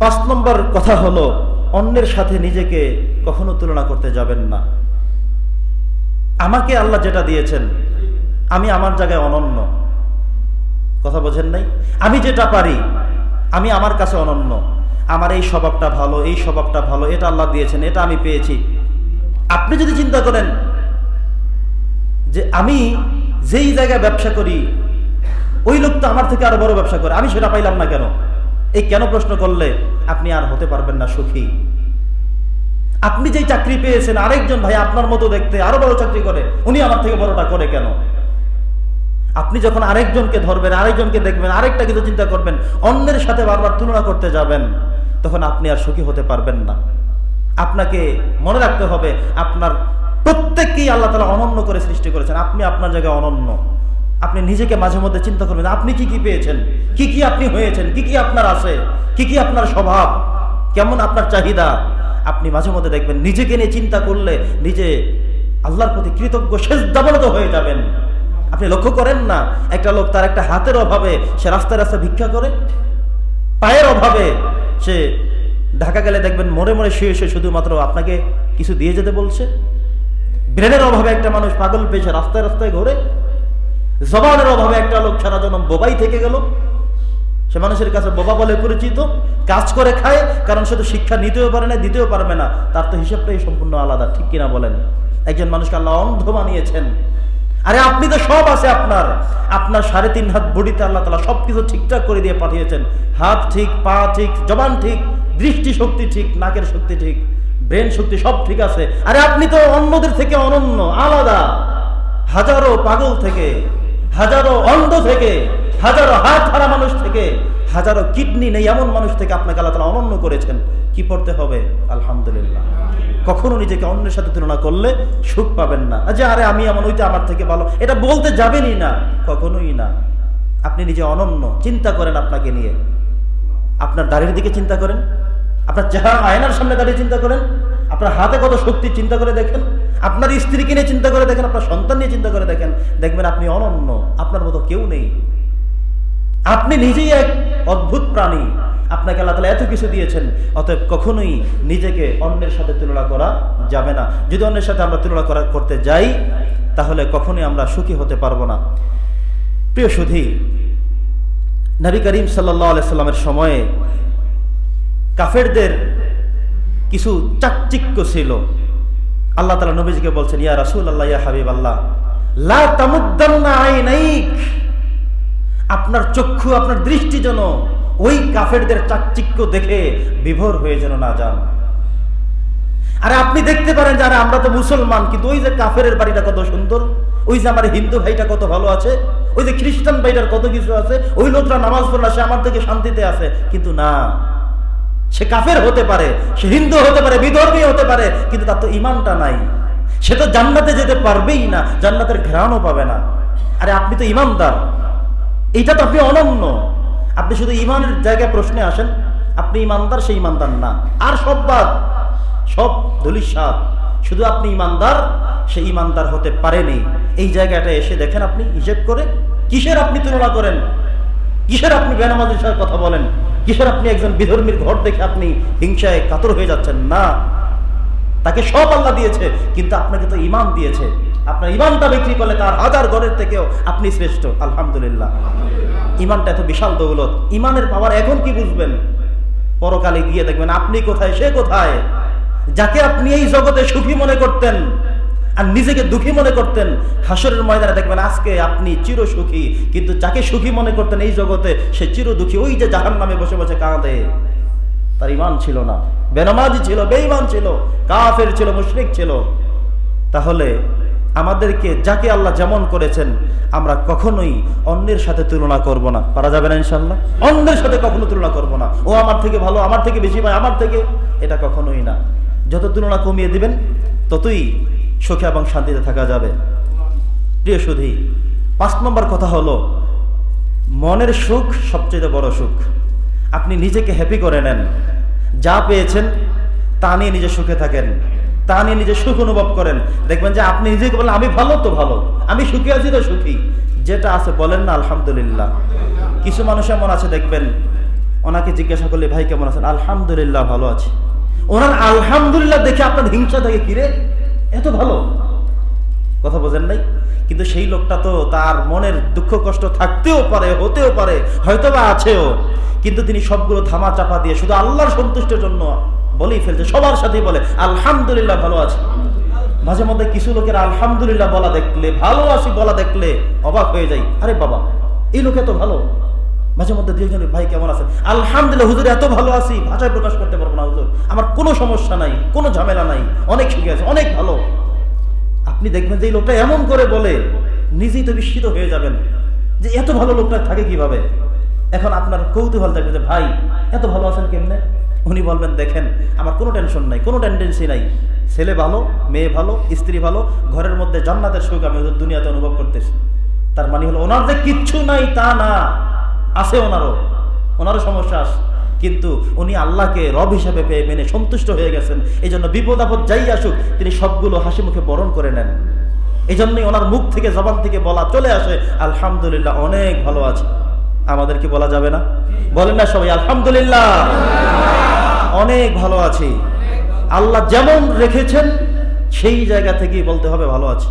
পাঁচ নম্বর কথা হলো, অন্যের সাথে নিজেকে কখনো তুলনা করতে যাবেন না। আমাকে আল্লাহ যেটা দিয়েছেন, আমি আমার জায়গায় অনন্য। কথা বোঝেন নাই? আমি যেটা পারি, আমি আমার কাছে অনন্য। আমার এই স্বভাবটা ভালো, এই স্বভাবটা ভালো, এটা আল্লাহ দিয়েছেন, এটা আমি পেয়েছি। আপনি যদি চিন্তা করেন যে আমি যেই জায়গায় ব্যবসা করি, ওই লোক তো আমার থেকে আরও বড় ব্যবসা করে, আমি সেটা পাইলাম না কেন? এই কেন প্রশ্ন করলে আপনি আর হতে পারবেন না সুখী? আপনি যেই চাকরি পেয়েছেন, আরেকজন ভাই আপনার মতো দেখতে আরও বড় চাকরি করে, উনি আমার থেকে বড়টা করে কেন? আপনি যখন আরেকজনকে ধরবেন, আরেকজনকে দেখবেন, আরেকটা কিন্তু চিন্তা করবেন, অন্যের সাথে বারবার তুলনা করতে যাবেন, তখন আপনি আর সুখী হতে পারবেন না। আপনাকে মনে রাখতে হবে, আপনার প্রত্যেককেই আল্লাহ তালা অনন্য করে সৃষ্টি করেছেন। আপনি আপনার জায়গায় অনন্য। আপনি নিজেকে মাঝে মধ্যে চিন্তা করবেন, আপনি কি কি পেয়েছেন? কি কি আপনি হয়েছেন? কি কি আপনার আছে? কি কি আপনার স্বভাব? কেমন আপনার চাহিদা? আপনি মাঝে মধ্যে দেখবেন, নিজেকে নিয়ে চিন্তা করলে নিজে আল্লাহর প্রতি কৃতজ্ঞ শেষ দাবনত হয়ে যাবেন। আপনি লক্ষ্য করেন না, একটা লোক তার একটা হাতের অভাবে সে রাস্তায় রাস্তায় ভিক্ষা করে, পায়ের অভাবে সে ঢাকা গেলে দেখবেন মরে মরে শুয়ে শুয়ে শুধুমাত্র আপনাকে কিছু দিয়ে যেতে বলছে। ব্রেনের অভাবে একটা মানুষ পাগল পেয়েছে, রাস্তায় রাস্তায় ঘোরে জবানের অভাবে একটা লোক সারা জনম বোবাই থেকে গেল। সে মানুষের কাছে বোবা বলে পরিচিত, কাজ করে খায়, কারণ সে তো শিক্ষা নিতেও পারে না, দিতেও পারবে না। তার তো হিসাবটাই সম্পূর্ণ আলাদা, ঠিক কিনা বলেন? একজন মানুষকে আল্লাহ অন্ধ বানিয়েছেন। আরে আপনি তো সব আছে আপনার। আপনার সাড়ে তিন হাত বডিতে আল্লাহ তালা সবকিছু ঠিকঠাক করে দিয়ে পাঠিয়েছেন। হাত ঠিক, পা ঠিক, জবান ঠিক, দৃষ্টি শক্তি ঠিক, নাকের শক্তি ঠিক, ব্রেন শক্তি সব ঠিক আছে। আরে আপনি তো অন্যদের থেকে অনন্য, আলাদা। হাজারো পাগল থেকে। হাজারো অন্ধ থেকে, হাজারো হাত হারা মানুষ থেকে, হাজারো কিডনি নেই এমন মানুষ থেকে আপনাকে আল্লাহ তালা অনন্য করেছেন। কি পড়তে হবে? আলহামদুলিল্লাহ। কখনো নিজেকে অন্যের সাথে তুলনা করলে সুখ পাবেন না। যে আরে আমি এমন ওইটা আমার থেকে ভালো। এটা বলতে যাবেনই না। কখনোই না। আপনি নিজে অনন্য, চিন্তা করেন আপনাকে নিয়ে। আপনার দাড়ির দিকে চিন্তা করেন। আপনার চেহারা আয়নার সামনে দাঁড়িয়ে চিন্তা করেন। আপনার হাতে কত শক্তি চিন্তা করে দেখেন। আপনার স্ত্রীকে নিয়ে চিন্তা করে দেখেন, আপনার সন্তান নিয়ে চিন্তা করে দেখেন, দেখবেন আপনি অনন্য, আপনার মতো কেউ নেই। আপনি নিজেই এক অদ্ভুত প্রাণী। আপনাকে আল্লাহ তালা এত কিছু দিয়েছেন, অতএব কখনোই নিজেকে অন্যের সাথে তুলনা করা যাবে না। যদি অন্যের সাথে আমরা তুলনা করা, করতে যাই, তাহলে কখনোই আমরা সুখী হতে পারব না। প্রিয় সুধী, নবী করিম সাল্লাহ সাল্লামের সময়ে কাফেরদের কিছু চাকচিক্য ছিল। আল্লাহ তালা নবীজিকে বলছেন, ইয়া রাসুল আল্লাহ ইয়া হাবিব আল্লাহ লা আপনার চক্ষু, আপনার দৃষ্টি যেন ওই কাফেরদের চাকচিক্য দেখে বিভোর হয়ে যেন না যান। আরে আপনি দেখতে পারেন যে যারা আমরা তো মুসলমান, কিন্তু ওই যে কাফের বাড়িটা কত সুন্দর, ওই যে আমার হিন্দু ভাইটা কত ভালো আছে, ওই যে খ্রিস্টান ভাইটার কত কিছু আছে, ওই লোকটা নামাজ পড়লা সে আমার থেকে শান্তিতে আছে। কিন্তু না সে কাফের হতে পারে, সে হিন্দু হতে পারে, বিধর্মী হতে পারে, কিন্তু তার তো ইমানটা নাই। সে তো জান্নাতে যেতে পারবেই না, জান্নাতের ঘ্রাণও পাবে না। আরে আপনি তো ইমানদার। এইটা তো আপনি অনন্য। আপনি শুধু ইমানের জায়গায় প্রশ্নে আসেন, আপনি ইমানদার, সে ইমানদার না। আর সব বাদ, সব দলিস সাপ শুধু আপনি ইমানদার, সে ইমানদার হতে পারেনি। এই জায়গাটা এসে দেখেন আপনি হিসেব করে কিসের আপনি তুলনা করেন? কিসের আপনি বেনামাজের সাথে কথা বলেন? কিসের আপনি একজন বিধর্মীর ঘর দেখে আপনি হিংসায় কাতর হয়ে যাচ্ছেন, না। তাকে সব আল্লাহ দিয়েছে, কিন্তু আপনাকে তো ইমান দিয়েছে। আপনার ইমানটা বিক্রি করলে তার হাজার ঘরের থেকেও আপনি শ্রেষ্ঠ, আলহামদুলিল্লাহ। ইমানটা এত বিশাল দৌলত। ইমানের পাওয়ার এখন কি বুঝবেন? পরকালে গিয়ে দেখবেন, আপনি কোথায়, সে কোথায়? যাকে আপনি এই জগতে সুখী মনে করতেন আর নিজেকে দুঃখী মনে করতেন, হাসরের ময়দানে দেখবেন আজকে আপনি চির সুখী কিন্তু যাকে সুখী মনে করতেন এই জগতে, সে চির দুঃখী ওই যে জাহান নামে বসে বসে কাঁদে। তার ইমান ছিল না। বেনামাজি ছিল, বেঈমান ছিল, কাফের ছিল, মুশরিক ছিল। তাহলে আমাদেরকে যাকে আল্লাহ যেমন করেছেন, আমরা কখনোই অন্যের সাথে তুলনা করব না। পারা যাবে না ইনশাল্লাহ অন্যের সাথে কখনো তুলনা করব না। ও আমার থেকে ভালো, আমার থেকে বেশি পায় আমার থেকে। এটা কখনোই না। যত তুলনা কমিয়ে দিবেন, ততই সুখে এবং শান্তিতে থাকা যাবে। প্রিয় সুধী, পাঁচ নম্বর কথা হলো, মনের সুখ সবচেয়ে বড় সুখ। আপনি নিজেকে হ্যাপি করে নেন। যা পেয়েছেন, তা নিয়ে নিজে সুখে থাকেন। তা নিয়ে নিজে সুখ অনুভব করেন। দেখবেন যে আপনি নিজেকে বলেন আমি ভালো তো ভালো। আমি সুখী আছি তো সুখী। যেটা আছে বলেন না, আলহামদুলিল্লাহ। কিছু মানুষ এমন আছে, দেখবেন, ওনাকে জিজ্ঞাসা করলে, ভাই, কেমন আছেন? আলহামদুলিল্লাহ, ভালো আছে। ওনার আলহামদুলিল্লাহ দেখে আপনার হিংসা থাকে কিরে এত ভালো? কথা বোঝেন নাই? কিন্তু সেই লোকটা তো তার মনের দুঃখ কষ্ট থাকতেও পারে, হতেও পারে হয়তো বা আছেও। কিন্তু তিনি সবগুলো ধামা চাপা দিয়ে শুধু আল্লাহর সন্তুষ্টের জন্য বলেই ফেলছে, সবার সাথেই বলে, আলহামদুলিল্লাহ, ভালো আছে। মাঝে মধ্যে কিছু লোকের আলহামদুলিল্লাহ বলা দেখলে ভালো আছি বলা দেখলে অবাক হয়ে যাই। আরে বাবা, এই লোক এত ভালো। মাঝে মধ্যে দুইজন ভাই, কেমন আছেন? আলহামদুলিল্লাহ, হুজুর, এত ভালো আছি। ভাষায় প্রকাশ করতে পারব না, হুজুর। আমার কোনো সমস্যা নাই, কোনো ঝামেলা নাই। অনেক সুখে আছে, অনেক ভালো। আপনি দেখবেন যে এই লোকটা এমন করে বলে, নিজেই তো বিস্মিত হয়ে যাবেন যে এত ভালো লোকটা থাকে কীভাবে? এখন আপনার কৌতূহল থাকবে যে, ভাই, এত ভালো আছেন কেমনে? উনি বলবেন, দেখেন, আমার কোনো টেনশন নাই, কোনো টেন্ডেন্সি নাই। ছেলে ভালো, মেয়ে ভালো, স্ত্রী ভালো, ঘরের মধ্যে জান্নাতের সুখ আমি দুনিয়াতে অনুভব করতেছি। তার মানে হলো, ওনার যে কিচ্ছু নাই, তা না। আছে ওনারও। ওনারও সমস্যা আছে কিন্তু উনি আল্লাহকে রব হিসাবে পেয়ে মেনে সন্তুষ্ট হয়ে গেছেন। এই জন্য বিপদ আপদ যাই আসুক, তিনি সবগুলো হাসি মুখে বরণ করে নেন। এই জন্যই ওনার মুখ থেকে, জবান থেকে বলা চলে আসে, আলহামদুলিল্লাহ, অনেক ভালো আছে। আমাদেরকে বলা যাবে না? বলেন না সবাই, আলহামদুলিল্লাহ, অনেক ভালো আছি। আল্লাহ যেমন রেখেছেন, সেই জায়গা থেকেই বলতে হবে, ভালো আছে।